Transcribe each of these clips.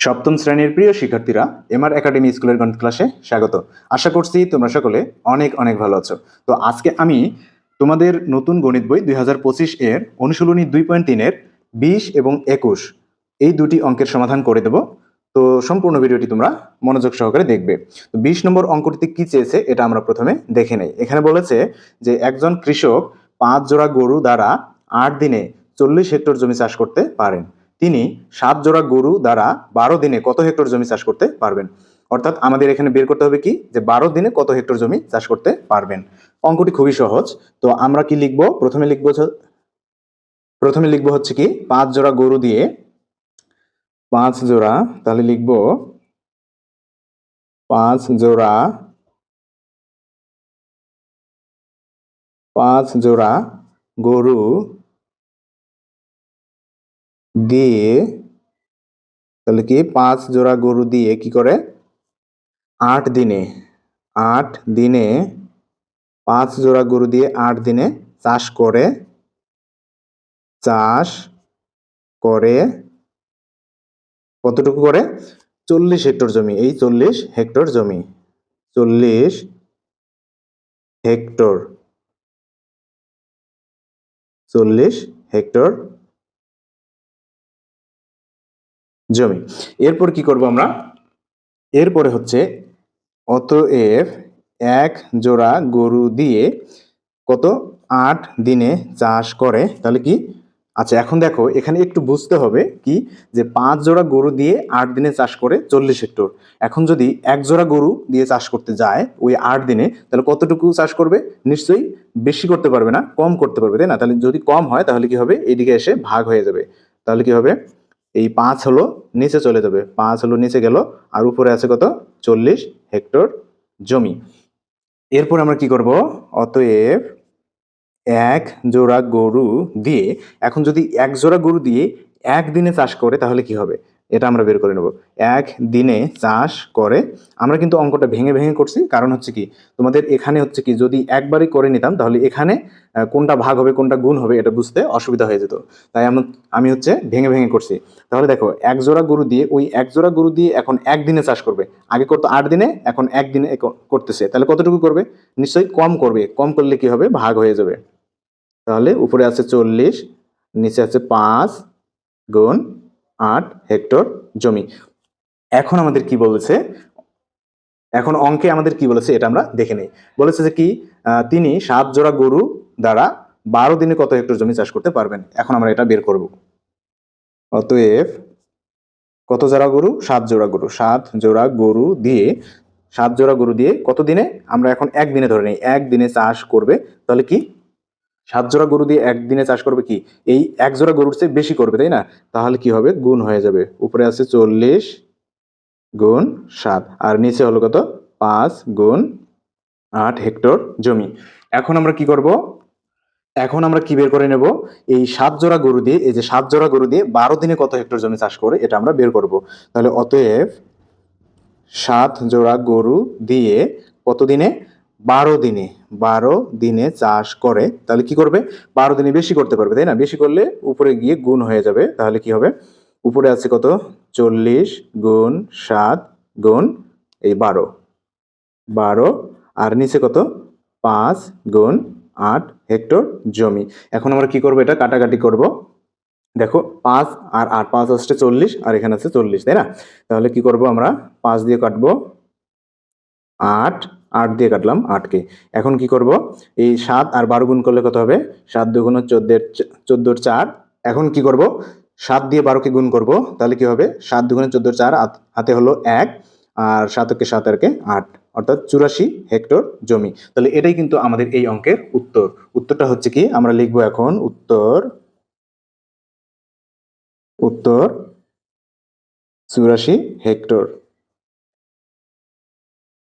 সপ্তম শ্রেণির প্রিয় শিক্ষার্থীরা, এমআর একাডেমি স্কুলের গণিত ক্লাসে স্বাগত। আশা করছি তোমরা সকলে অনেক অনেক ভালো আছো। তো আজকে আমি তোমাদের নতুন গণিত বই দুই হাজার পঁচিশ এর অনুশীলনী দুই পয়েন্ট তিনের বিশ এবং একুশ এই দুটি অঙ্কের সমাধান করে দেব। তো সম্পূর্ণ ভিডিওটি তোমরা মনোযোগ সহকারে দেখবে। তো বিশ নম্বর অঙ্কটিতে কি চেয়েছে এটা আমরা প্রথমে দেখে নেই। এখানে বলেছে যে একজন কৃষক পাঁচ জোড়া গরু দ্বারা আট দিনে চল্লিশ হেক্টর জমি চাষ করতে পারেন। তিনি সাত জোড়া গরু দ্বারা বারো দিনে কত হেক্টর জমি চাষ করতে পারবেন? অর্থাৎ আমাদের এখানে বের করতে হবে কি? যে বারো দিনে কত হেক্টর জমি চাষ করতে পারবেন? অঙ্কটি খুবই সহজ। তো আমরা কি লিখব? প্রথমে লিখব প্রথমে লিখব হচ্ছে কি, পাঁচ জোড়া গরু দিয়ে পাঁচ জোড়া, তাহলে লিখব পাঁচ জোড়া পাঁচ জোড়া গরু দিয়ে তাহলে কি পাঁচ জোড়া গরু দিয়ে কি করে? আট দিনে আট দিনে পাঁচ জোড়া গরু দিয়ে আট দিনে চাষ করে চাষ করে কতটুকু করে? চল্লিশ হেক্টর জমি, এই চল্লিশ হেক্টর জমি, চল্লিশ হেক্টর চল্লিশ হেক্টর জমি। এরপর কি করব আমরা? এরপরে হচ্ছে অতএব এক জোড়া গরু দিয়ে কত? আট দিনে চাষ করে। তাহলে কি? আচ্ছা এখন দেখো, এখানে একটু বুঝতে হবে কি? যে পাঁচ জোড়া গরু দিয়ে আট দিনে চাষ করে চল্লিশ হেক্টর। এখন যদি এক জোড়া গরু দিয়ে চাষ করতে যায় ওই আট দিনে, তাহলে কতটুকু চাষ করবে? নিশ্চয়ই বেশি করতে পারবে না, কম করতে পারবে, তাই না? তাহলে যদি কম হয়, তাহলে কি হবে? এদিকে এসে ভাগ হয়ে যাবে। তাহলে কি হবে? এই পাঁচ হলো নিচে চলে যাবে। পাঁচ হলো নিচে গেল, আর উপরে আছে কত? চল্লিশ হেক্টর জমি। এরপর আমরা কি করব? অতএব এক জোড়া গরু দিয়ে, এখন যদি এক জোড়া গরু দিয়ে একদিনে চাষ করে, তাহলে কি হবে? এটা আমরা বের করে নেব। এক দিনে চাষ করে আমরা কিন্তু অঙ্কটা ভেঙে ভেঙে করছি। কারণ হচ্ছে কি, তোমাদের এখানে হচ্ছে কি, যদি একবারই করে নিতাম, তাহলে এখানে কোনটা ভাগ হবে, কোনটা গুণ হবে, এটা বুঝতে অসুবিধা হয়ে যেত। তাই আমি হচ্ছে ভেঙে ভেঙে করছি। তাহলে দেখো, এক জোড়া গরু দিয়ে, ওই এক জোড়া গরু দিয়ে এখন একদিনে চাষ করবে। আগে করতো আট দিনে, এখন একদিনে করতেছে। তাহলে কতটুকু করবে? নিশ্চয়ই কম করবে। কম করলে কি হবে? ভাগ হয়ে যাবে। তাহলে উপরে আছে চল্লিশ, নিচে আছে পাঁচ, গুণ আট হেক্টর জমি। এখন আমাদের কি বলেছে? এখন অঙ্কে আমাদের কি বলেছে এটা আমরা দেখে নেই। বলেছে যে কি তিনি সাত জোড়া গরু দ্বারা বারো দিনে কত হেক্টর জমি চাষ করতে পারবেন? এখন আমরা এটা বের করব। অতএব কত জোড়া গরু? সাত জোড়া গরু। সাত জোড়া গরু দিয়ে, সাত জোড়া গরু দিয়ে কত দিনে? আমরা এখন একদিনে ধরে নিই। একদিনে চাষ করবে তাহলে কি? সাত জোড়া গরু দিয়ে একদিনে চাষ করবে কি? এই এক জোড়া গরুর চেয়ে বেশি করবে, তাই না? তাহলে কি হবে? গুণ হয়ে যাবে। উপরে আছে চল্লিশ গুণ সাত, আর নিচে হলো কত? পাঁচ গুণ আট হেক্টর জমি। এখন আমরা কি করব? এখন আমরা কি বের করে নেব? এই সাত জোড়া গরু দিয়ে, এই যে সাত জোড়া গরু দিয়ে বারো দিনে কত হেক্টর জমি চাষ করে, এটা আমরা বের করব। তাহলে অতএব সাত জোড়া গরু দিয়ে কত দিনে? বারো দিনে বারো দিনে চাষ করে, তাহলে কি করবে? বারো দিনে বেশি করতে পারবে, তাই না? বেশি করলে উপরে গিয়ে গুণ হয়ে যাবে, তাহলে কি হবে? উপরে আছে কত? চল্লিশ গুণ সাত গুণ এই বারো। বারো, আর নিচে কত? পাঁচ গুণ আট হেক্টর জমি। এখন আমরা কি করব? এটা কাটাকাটি করব। দেখো, পাঁচ আর আট, পাঁচ আসছে চল্লিশ, আর এখানে আছে চল্লিশ, তাই না? তাহলে কি করব আমরা? পাঁচ দিয়ে কাটবো আট আট দিয়ে কাটলাম আটকে এখন কি করব? এই সাত আর বারো গুণ করলে কত হবে? সাত দুগুণ চোদ্দের, চোদ্দোর চার। এখন কি করব? সাত দিয়ে বারোকে গুণ করব, তাহলে কি হবে? সাত দুগুণে চোদ্দোর চার হাত- হলো এক, আর সাতকে সাত আরকে আট। অর্থাৎ চুরাশি হেক্টর জমি। তাহলে এটাই কিন্তু আমাদের এই অঙ্কের উত্তর। উত্তরটা হচ্ছে কি? আমরা লিখব এখন উত্তর উত্তর চুরাশি হেক্টর।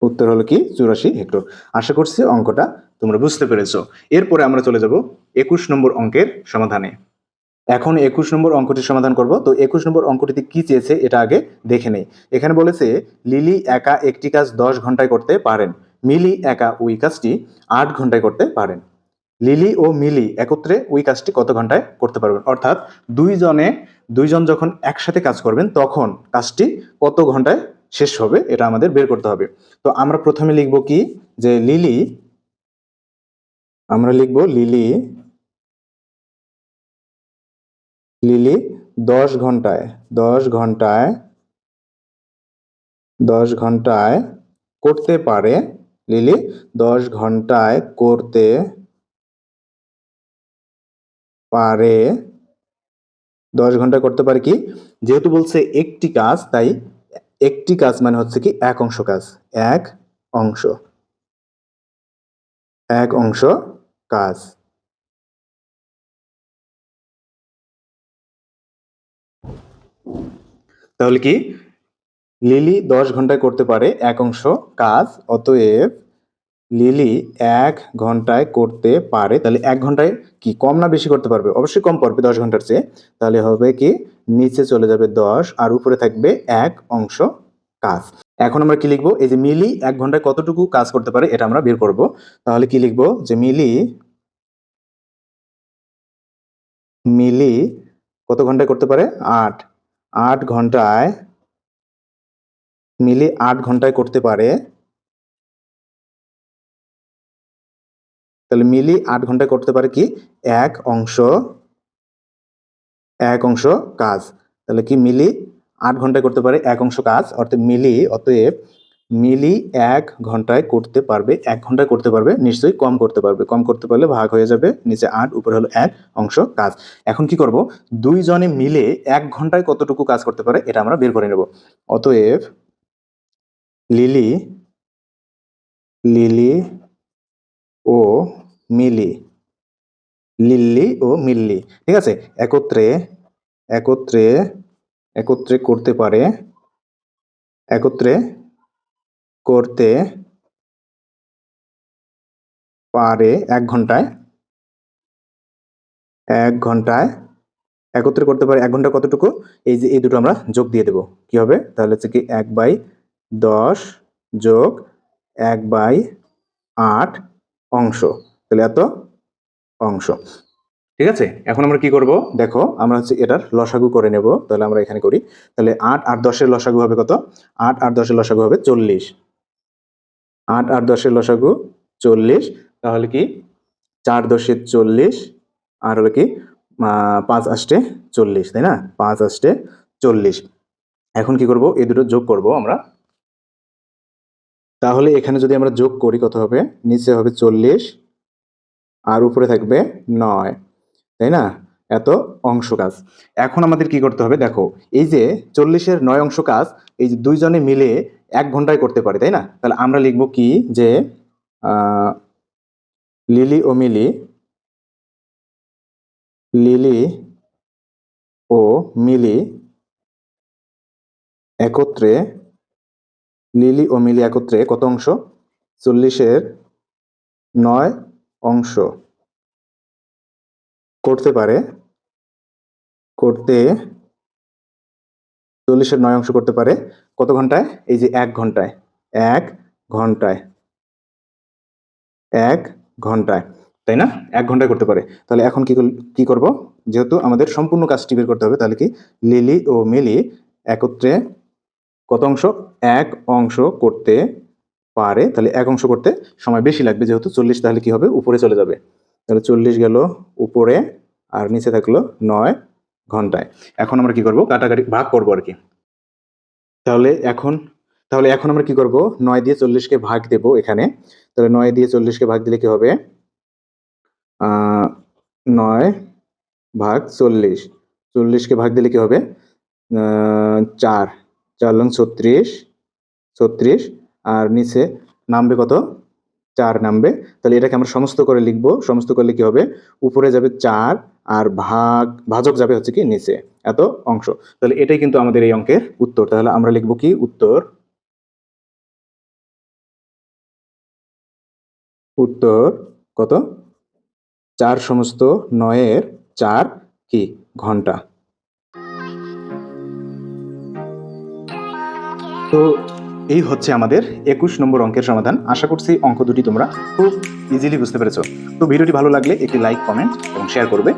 উত্তর হলো কি? চুরাশি হেক্টর। আশা করছি অঙ্কটা তোমরা বুঝতে পেরেছ। এরপরে আমরা চলে যাব একুশ নম্বর অঙ্কের সমাধানে। এখন একুশ নম্বর অঙ্কটির সমাধান করব। তো একুশ নম্বর অঙ্কটিতে কি চেয়েছে এটা আগে দেখে নেই। এখানে বলেছে, লিলি একা একটি কাজ দশ ঘন্টায় করতে পারেন। মিলি একা ওই কাজটি আট ঘন্টায় করতে পারেন। লিলি ও মিলি একত্রে ওই কাজটি কত ঘন্টায় করতে পারবেন? অর্থাৎ দুইজনে, দুইজন যখন একসাথে কাজ করবেন, তখন কাজটি কত ঘন্টায় শেষ হবে, এটা আমাদের বের করতে হবে। তো আমরা প্রথমে লিখব কি? যে লিলি, আমরা লিখব লিলি লিলি দশ ঘন্টায় দশ ঘন্টায় দশ ঘন্টায় করতে পারে, লিলি দশ ঘন্টায় করতে পারে, দশ ঘন্টায় করতে পারে কি? যেহেতু বলছে একটি কাজ, তাই একটি কাজ মানে হচ্ছে কি এক অংশ কাজ, এক অংশ। এক অংশ কাজ। তাহলে কি? লিলি দশ ঘন্টায় করতে পারে এক অংশ কাজ, অতএব লিলি এক ঘন্টায় করতে পারে, তাহলে এক ঘন্টায় কি কম না বেশি করতে পারবে? অবশ্যই কম পারবে দশ ঘণ্টার চেয়ে। তাহলে হবে কি? নিচে চলে যাবে দশ আর উপরে থাকবে এক অংশ কাজ। এখন আমরা কি লিখব? এই যে মিলি এক ঘন্টায় কতটুকু কাজ করতে পারে এটা আমরা বের করব। তাহলে কি লিখব? যে মিলি মিলি কত ঘন্টায় করতে পারে? আট। আট ঘন্টায়, মিলি আট ঘন্টায় করতে পারে তাহলে মিলি আট ঘন্টায় করতে পারে কি? এক অংশ এক অংশ কাজ। তাহলে কি মিলি আট ঘন্টায় করতে পারে এক অংশ কাজ? অর্থাৎ মিলি, অতএব মিলি এক ঘন্টায় করতে পারবে, এক ঘন্টায় করতে পারবে, নিশ্চয়ই কম করতে পারবে। কম করতে পারলে ভাগ হয়ে যাবে, নিচে আট, উপরে হলো এক অংশ কাজ। এখন কি করব? দুইজনে মিলে এক ঘন্টায় কতটুকু কাজ করতে পারে এটা আমরা বের করে নেব। অতএব লিলি লিলি ও মিলি। লিল্লি ও মিল্লি। ঠিক আছে? একত্রে একত্রে একত্রে করতে পারে, একত্রে করতে পারে এক ঘন্টায় এক ঘন্টায়, একত্রে করতে পারে এক ঘণ্টা কতটুকু? এই যে, এই দুটো আমরা যোগ দিয়ে দেব। কি হবে? তাহলে হচ্ছে কি এক বাই দশ যোগ এক বাই আট অংশ। তাহলে এত অংশ। ঠিক আছে? এখন আমরা কি করব? দেখো, আমরা হচ্ছে এটার লসাগু করে নেব। তাহলে আমরা এখানে করি। তাহলে আট আর দশের লসাগু হবে কত? আট আর দশের লসাগু হবে চল্লিশ। আট আর দশের লসাগু চল্লিশ। তাহলে কি? চার দশের চল্লিশ। আর হলো কি? পাঁচ আষ্টে চল্লিশ, তাই না? পাঁচ আষ্টে চল্লিশ। এখন কি করব? এই দুটো যোগ করব আমরা। তাহলে এখানে যদি আমরা যোগ করি কত হবে? নিচে হবে চল্লিশ, আর উপরে থাকবে নয়। তাই না? এত অংশ কাজ। এখন আমাদের কি করতে হবে? দেখো, এই যে চল্লিশের নয় অংশ কাজ, এই যে দুইজনে মিলে এক ঘন্টায় করতে পারে, তাই না? তাহলে আমরা লিখব কি? যে লিলি ও মিলি, লিলি ও মিলি একত্রে লিলি ও মিলি একত্রে কত অংশ? চল্লিশের নয় অংশ। করতে পারে, করতে চল্লিশের নয় অংশ করতে পারে, কত ঘন্টায়? এই যে এক ঘন্টায় এক ঘন্টায় এক ঘন্টায়, তাই না? এক ঘন্টায় করতে পারে। তাহলে এখন কি কি করব? যেহেতু আমাদের সম্পূর্ণ কাজটি বের করতে হবে, তাহলে কি লিলি ও মিলি একত্রে কত অংশ? এক অংশ করতে পারে, তাহলে এক অংশ করতে সময় বেশি লাগবে যেহেতু চল্লিশ, তাহলে কি হবে? উপরে চলে যাবে। তাহলে চল্লিশ গেল উপরে আর নিচে থাকল নয় ঘন্টায়। এখন আমরা কি করব? কাটাকাটি ভাগ করব আর কি। তাহলে এখন তাহলে এখন আমরা কি করব? নয় দিয়ে চল্লিশকে ভাগ দেব এখানে। তাহলে নয় দিয়ে চল্লিশকে ভাগ দিলে কি হবে? নয় ভাগ চল্লিশ। চল্লিশকে ভাগ দিলে কি হবে? চার। চার লং ছত্রিশ ছত্রিশ, আর নিচে নামবে কত? চার নামবে। তাহলে এটাকে আমরা সমস্ত করে লিখব। সমস্ত করলে কি হবে? উপরে যাবে চার, আর ভাগ, ভাজক যাবে হচ্ছে কি নিচে। এত অংশ। তাহলে এটাই কিন্তু আমাদের এই অঙ্কের উত্তর। তাহলে আমরা লিখব কি? উত্তর। উত্তর কত? চার সমস্ত নয়ের চার কি? ঘণ্টা। তো এই হচ্ছে আমাদের একুশ নম্বর অঙ্কের সমাধান। আশা করছি অঙ্ক দুটি তোমরা খুব ইজিলি বুঝতে পেরেছ। তো ভিডিওটি ভালো লাগলে একটি লাইক কমেন্ট এবং শেয়ার করবে।